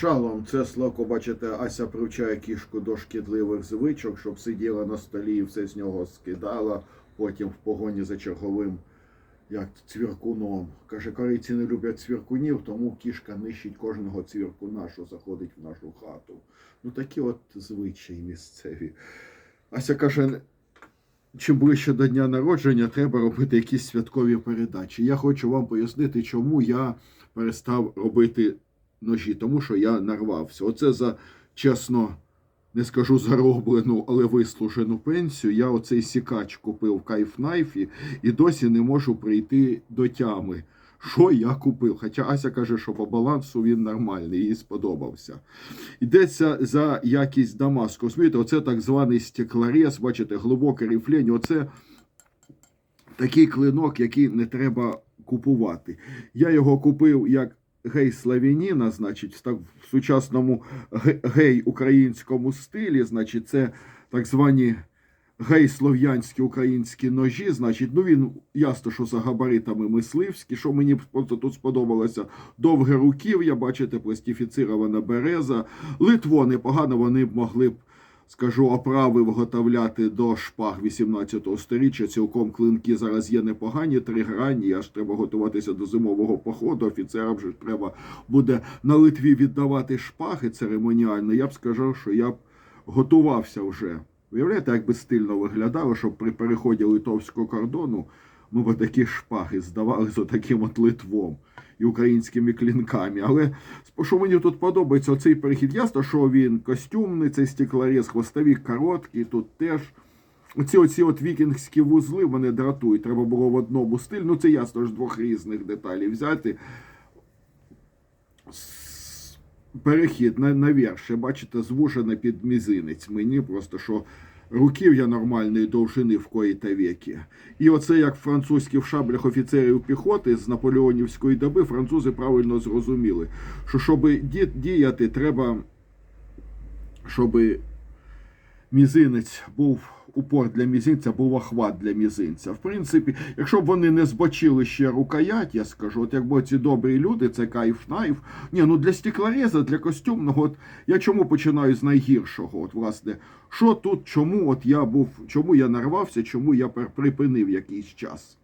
Шалом, це Славко, бачите, Ася привчає кішку до шкідливих звичок, щоб сиділа на столі і все з нього скидала, потім в погоні за черговим, як цвіркуном. Каже, корейці не люблять цвіркунів, тому кішка нищить кожного цвіркуна, що заходить в нашу хату. Ну такі от звичаї місцеві. Ася каже, чим ближче до дня народження, треба робити якісь святкові передачі. Я хочу вам пояснити, чому я перестав робити ножі, тому що я нарвався. Оце за чесно, не скажу зароблену, але вислужену пенсію. Я оцей сікач купив в кайфнайфі і досі не можу прийти до тями. Що я купив? Хоча Ася каже, що по балансу він нормальний, їй сподобався. Йдеться за якість Дамаску. Розумієте, оце так званий стеклорез, бачите, глибоке рифлення. Оце такий клинок, який не треба купувати. Я його купив як гей славяніна, значить, так- в сучасному гей українському стилі, значить, це так звані гей слов'янські українські ножі. Значить, ну він ясно, що за габаритами мисливські. Що мені просто тут сподобалося, довге руків'я, бачите, пластифіцирована береза. Литво непогано, вони б могли б скажу, оправи виготовляти до шпаг 18 століття. Цілком клинки зараз є непогані, тригранні, аж треба готуватися до зимового походу. Офіцерам же треба буде на Литві віддавати шпаги церемоніально. Я б сказав, що я б готувався вже. Уявляєте, як би стильно виглядало, щоб при переході литовського кордону ми б такі шпаги здавали з отаким от литвом і українськими клінками. Але що мені тут подобається, оцей перехід. Ясно, що він костюмний, цей стеклорез, хвостові короткі, тут теж. Оці оці от вікінгські вузли вони дратують. Треба було в одному стилі. Ну це ясно ж двох різних деталей взяти. Перехід на, на вірше, бачите, звужене під мізинець. Мені просто що руків'я нормальної довжини в кої та віки. І оце як французькі в шаблях офіцерів піхоти з наполеонівської доби, французи правильно зрозуміли, що щоб діяти, треба, щоб мізинець був упор для мізинця, був охват для мізинця. В принципі, якщо б вони не збочили ще рукоять, я скажу, от якби ці добрі люди, це кайф найф. Ні, ну для стеклореза, для костюмного, от я чому починаю з найгіршого? От, власне, що тут, чому от я був, чому я нарвався, чому я припинив якийсь час?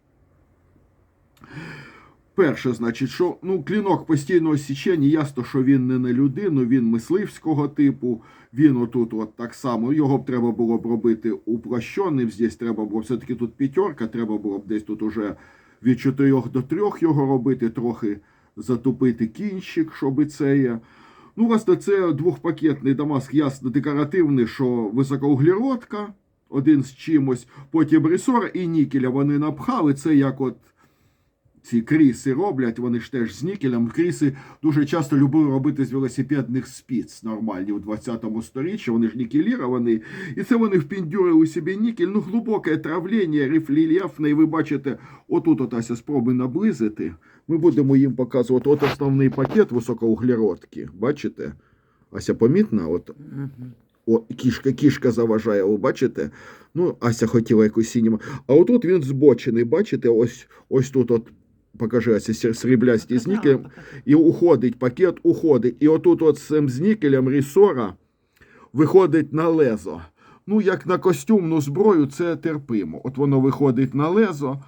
Перше, значить, що ну, клінок постійного січення, ясно, що він не на людину, він мисливського типу, він отут от так само, його б треба було б робити упрощеним, здесь треба було, все-таки тут п'ятерка, треба було б десь тут уже від 4 до 3 його робити, трохи затупити кінчик, щоб це є. Ну, власне, це двохпакетний Дамаск, ясно, декоративний, що високоуглеродка, один з чимось, потім ресор і нікеля вони напхали, це як от ці кріси роблять, вони ж теж з нікелем. Кріси дуже часто любили робити з велосипедних спіц нормальні у 20 сторіччі, вони ж нікеліровані. І це вони впіндюрили собі нікель, ну глибоке травлення, рифлільєфне, і ви бачите, отут от Ася спроби наблизити. Ми будемо їм показувати от основний пакет високоуглеродки. Бачите? Ася помітна? От о, кішка, кішка заважає, ви бачите? Ну, Ася хотіла якусь сініму. А отут він збочений, бачите, ось, ось тут от. Покажи, сріблясті з нікелем. І уходить, пакет уходить. І отут от з цим з нікелем рісора виходить на лезо. Ну, як на костюмну зброю, це терпимо. От воно виходить на лезо.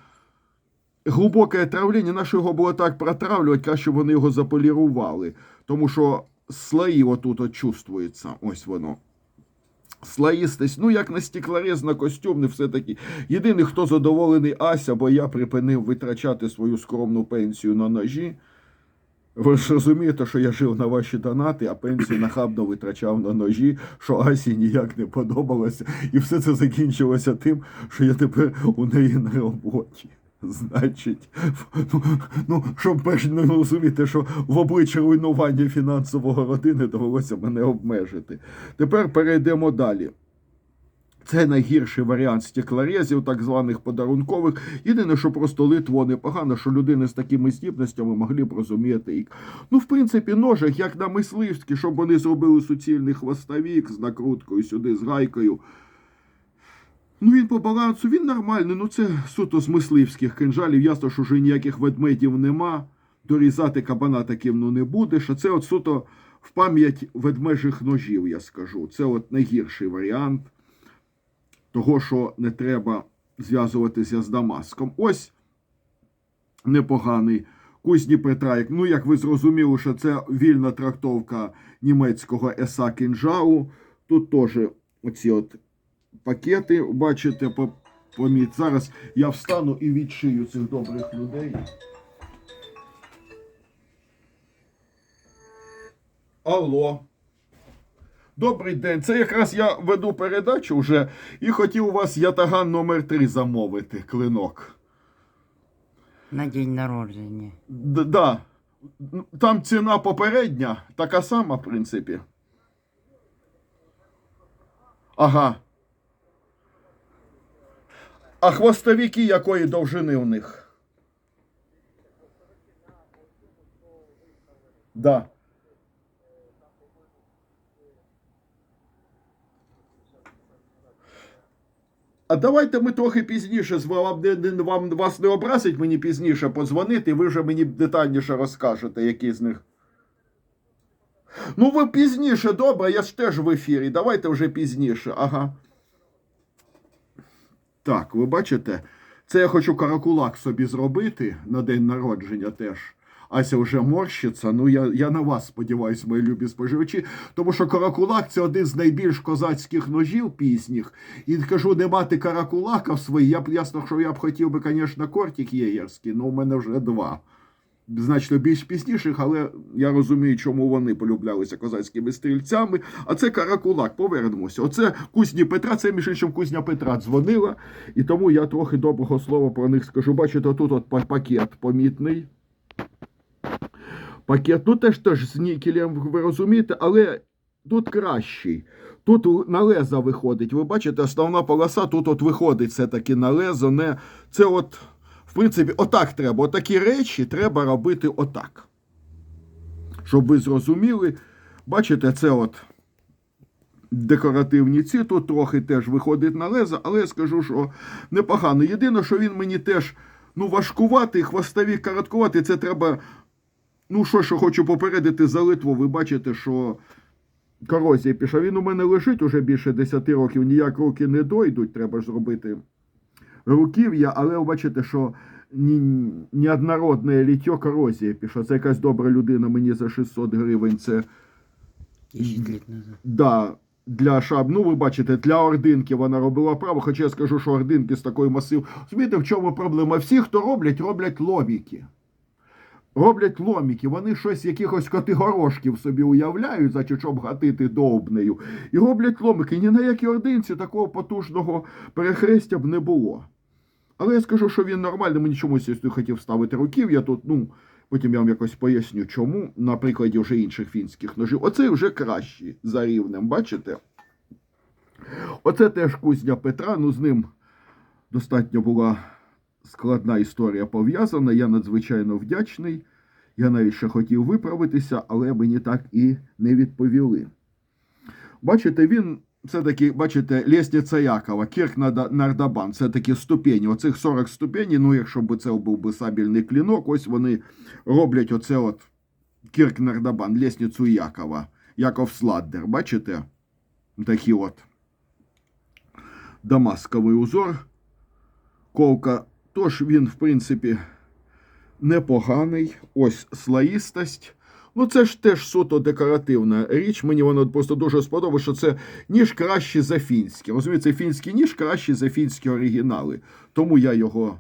Глибоке травлення, на що його було так протравлювати, краще вони його заполірували. Тому що слої отут от чувствується. Ось воно. Слоїстість, ну як на стеклорез, на костюм, не все таки. Єдиний, хто задоволений Ася, бо я припинив витрачати свою скромну пенсію на ножі. Ви ж розумієте, що я жив на ваші донати, а пенсію нахабно витрачав на ножі, що Асі ніяк не подобалося. І все це закінчилося тим, що я тепер у неї на роботі. Значить, ну, ну щоб перш не розуміти, що в обличчя руйнування фінансового родини довелося мене обмежити. Тепер перейдемо далі. Це найгірший варіант стеклорезів, так званих подарункових. Єдине, що просто Литво непогано, що людини з такими здібностями могли б розуміти їх. Ну, в принципі, ножик, як на мисливські, щоб вони зробили суцільний хвостовік з накруткою сюди, з гайкою. Ну, він по балансу, він нормальний. Ну, це суто з мисливських кинжалів. Ясно, що вже ніяких ведмедів нема. Дорізати кабана таким ну, не будеш. А це от суто в пам'ять ведмежих ножів, я скажу. Це от найгірший варіант того, що не треба зв'язуватися з Дамаском. Ось непоганий. Кузні Петрайк. ну як ви зрозуміли, що це вільна трактовка німецького еса кінжалу. Тут теж оці от пакети, бачите, по- поміт. Зараз я встану і відшию цих добрих людей. Алло. Добрий день. Це якраз я веду передачу вже і хотів у вас ятаган номер 3 замовити, клинок. На день народження. Д- да. Там ціна попередня, така сама, в принципі. Ага. А хвостовики якої довжини у них? Да. А давайте ми трохи пізніше з вам, вам вас не образить мені пізніше подзвонити, ви вже мені детальніше розкажете, які з них. Ну, ви пізніше, добре, я ж теж в ефірі. Давайте вже пізніше. Ага. Так, ви бачите, це я хочу каракулак собі зробити на день народження теж. Ася вже морщиться. Ну, я, я на вас сподіваюся, мої любі споживачі, тому що каракулак це один з найбільш козацьких ножів пісніх. І кажу, не мати каракулака в своїй. Я б ясно, що я б хотів би, звісно, кортик єєрський, але у мене вже два. Значно більш пісніших, але я розумію, чому вони полюблялися козацькими стрільцями. А це каракулак, повернемося. Оце кузні Петра, це між іншим кузня Петра дзвонила, і тому я трохи доброго слова про них скажу. Бачите, тут от пакет помітний. Пакет, ну теж теж з нікелем, ви розумієте, але тут кращий. Тут на лезо виходить. Ви бачите, основна полоса тут от виходить все-таки на лезо. Не... Це от, принципі, отак треба. Отакі речі треба робити отак. Щоб ви зрозуміли, бачите, це от декоративні ці, тут трохи теж виходить на лезо, але я скажу, що непогано. Єдине, що він мені теж ну, важкуватий, хвостові короткувати, це треба. Ну, що, що хочу попередити за Литву, ви бачите, що корозія пішла. Він у мене лежить уже більше 10 років, ніяк руки не дойдуть, треба ж зробити руків'я, але ви бачите, що неоднородне ліття корозія пішло. Це якась добра людина мені за 600 гривень. Це 10 лет назад. Да, для шаб, ну ви бачите, для ординки вона робила право, хоча я скажу, що ординки з такою масив. Змієте, в чому проблема? Всі, хто роблять, роблять ломіки. Роблять ломіки, вони щось якихось котигорошків собі уявляють, значить, щоб гатити довбнею. І роблять ломики. Ні на якій ординці такого потужного перехрестя б не було. Але я скажу, що він нормальний, мені чомусь не хотів ставити руків. Я тут, ну, потім я вам якось поясню, чому, на прикладі вже інших фінських ножів. Оцей вже кращий за рівнем, бачите? Оце теж кузня Петра, ну з ним достатньо була складна історія пов'язана. Я надзвичайно вдячний. Я навіть ще хотів виправитися, але мені так і не відповіли. Бачите, він все-таки, бачите, лестниця Якова, Кірк Нардабан, це такі ступені. Оцих 40 ступені, ну якщо б це був би сабельний клінок, ось вони роблять оце от Кірк Нардабан, лестницю Якова, Яков Сладдер, бачите? Такі от дамасковий узор. Ковка, тож він, в принципі, непоганий. Ось слоїстость. Ну, це ж теж суто декоративна річ. Мені воно просто дуже сподобалося, що це ніж краще за фінський. Розумієте, фінський ніж краще за фінські оригінали. Тому я його,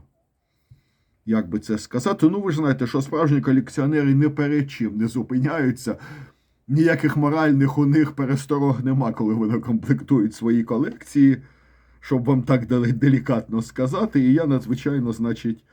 як би це сказати, ну ви ж знаєте, що справжні колекціонери не перед чим не зупиняються. Ніяких моральних у них пересторог нема, коли вони комплектують свої колекції, щоб вам так делікатно сказати. І я надзвичайно, значить,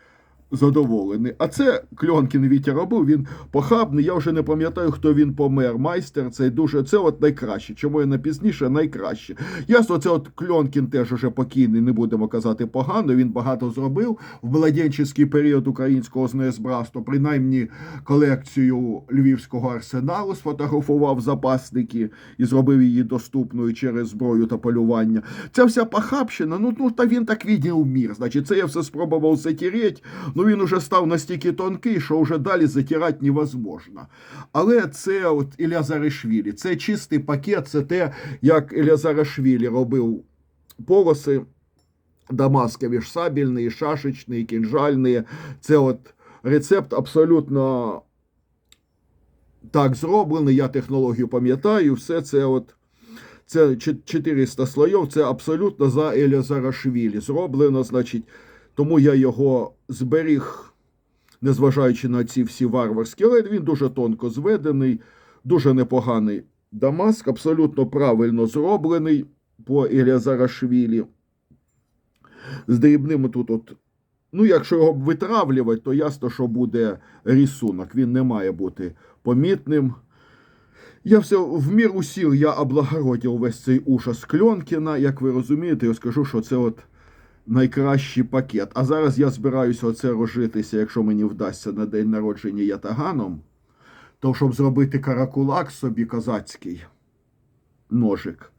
задоволений. А це Кльонкін Вітя робив, він похабний. Я вже не пам'ятаю, хто він помер. Майстер, це дуже це от найкраще. Чому я не пізніше найкраще. Ясно, це от Кльонкін теж уже покійний, не будемо казати погано. Він багато зробив в младенчий період українського знезбратства, принаймні колекцію львівського арсеналу сфотографував запасники і зробив її доступною через зброю та полювання. Ця вся похабщина, ну, ну та він так відняв мір. Значить, це я все спробував затереть. Ну він уже став настільки тонкий, що вже далі затирати невозможно. Але це от Ілля Заришвілі, це чистий пакет, це те, як Ілля Заришвілі робив полоси дамаскові ж сабельні, шашечні, кінжальні. Це от рецепт абсолютно так зроблений. Я технологію пам'ятаю, все це от. Це 400 слоїв, це абсолютно за Елізарашвілі. Зроблено, значить, тому я його зберіг, незважаючи на ці всі варварські, але він дуже тонко зведений, дуже непоганий Дамаск, абсолютно правильно зроблений по Еля Зарашвілі. З дрібним тут от. Ну, якщо його витравлювати, то ясно, що буде рисунок. Він не має бути помітним. Я все в міру сіл я облагородив весь цей ужас Кльонкіна. Як ви розумієте, я скажу, що це от найкращий пакет. А зараз я збираюся оце рожитися, якщо мені вдасться на день народження ятаганом, то щоб зробити каракулак собі козацький ножик.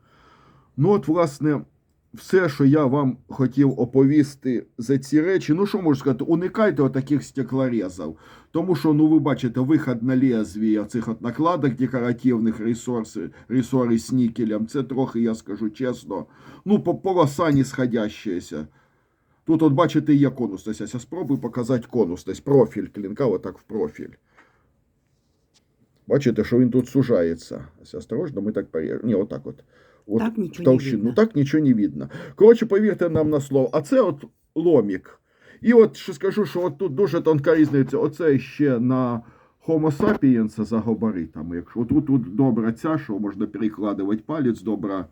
Ну, от, власне, все, що я вам хотів оповісти за ці речі, ну що можу сказати, уникайте отаких стеклорезів. Тому що, ну, ви бачите, виход на лезвія цих от накладок декоративних ресурсів, ресори з нікелем, це трохи, я скажу чесно, ну, по полоса не сходящаяся. Тут, от бачите, є конусність. Я спробую показати конусність, профіль клінка, отак в профіль. Бачите, що він тут сужається. Ось осторожно, ми так порежемо. Ні, отак от. От Так нічого в не толщину. видно. Так нічого не видно. Коротше, повірте нам на слово. А це от ломік. І от ще скажу, що от тут дуже тонка різниця. Оце ще на Homo sapiens за габаритами. Якщо от тут, тут добра ця, що можна перекладувати палець, добра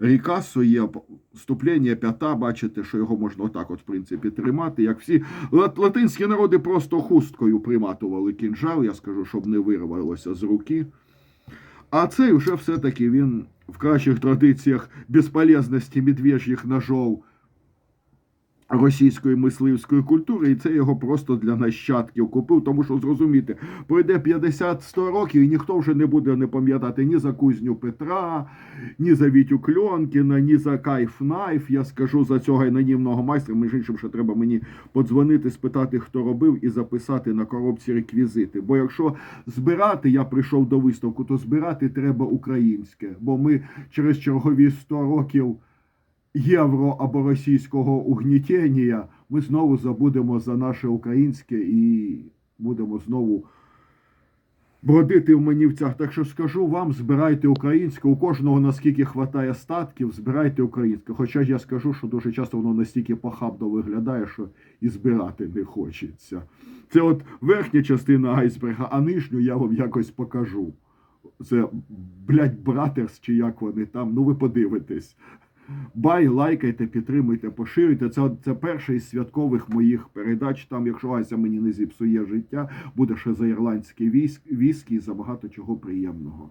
Рікасо є вступлення п'ята, бачите, що його можна отак, от, в принципі, тримати. Як всі латинські народи просто хусткою приматували кінжал, я скажу, щоб не вирвалося з руки. А цей вже все-таки він в кращих традиціях безполезності медвежьїх ножов російської мисливської культури, і це його просто для нащадків купив, тому що зрозуміти, пройде 50-100 років, і ніхто вже не буде не пам'ятати ні за кузню Петра, ні за Вітю Кльонкіна, ні за Кайф Найф. Я скажу за цього анонімного майстра. Між іншим, що треба мені подзвонити, спитати, хто робив, і записати на коробці реквізити. Бо якщо збирати, я прийшов до виставку, то збирати треба українське. Бо ми через чергові 100 років євро або російського угнітення, ми знову забудемо за наше українське і будемо знову бродити в манівцях. Так що скажу вам, збирайте українське. У кожного наскільки хватає статків, збирайте українське. Хоча я скажу, що дуже часто воно настільки похабно виглядає, що і збирати не хочеться. Це от верхня частина айсберга, а нижню я вам якось покажу. Це, блядь, братерс, чи як вони там, ну ви подивитесь. Бай, лайкайте, підтримуйте, поширюйте. Це, це перша із святкових моїх передач. Там, якщо Ася мені не зіпсує життя, буде ще за ірландське військ, віскі і за багато чого приємного.